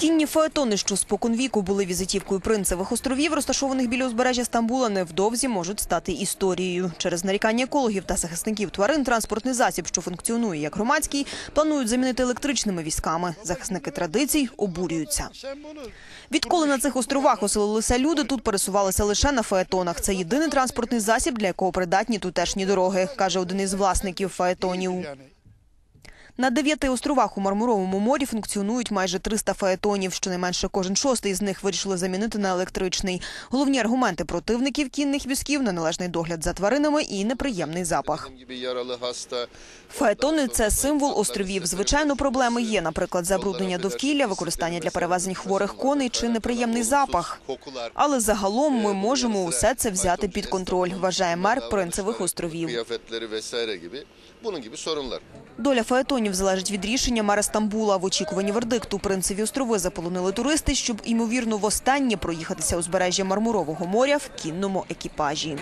Кінні фаетони, що споконвіку були візитівкою принцевих островів, розташованих біля узбережжя Стамбула, невдовзі можуть стати історією. Через нарікання екологів та захисників тварин транспортний засіб, що функціонує як громадський, планують замінити електричними військами. Захисники традицій обурюються. Відколи на цих островах оселилися люди, тут пересувалися лише на фаетонах. Це єдиний транспортний засіб, для якого придатні тутешні дороги, каже один із власників фаетонів. На дев'яти островах у Мармуровому морі функціонують майже 300 фаетонів. Щонайменше кожен шостий з них вирішили замінити на електричний. Головні аргументи противників кінних візків – неналежний догляд за тваринами і неприємний запах. Фаетони – це символ островів. Звичайно, проблеми є, наприклад, забруднення довкілля, використання для перевезень хворих коней чи неприємний запах. Але загалом ми можемо усе це взяти під контроль, вважає мер Принцевих островів. Доля фаетонів залежить від рішення мера Стамбула. В очікуванні вердикту принцеві острови заполонили туристи, щоб, ймовірно, востаннє проїхатися узбережжя Мармурового моря в кінному екіпажі.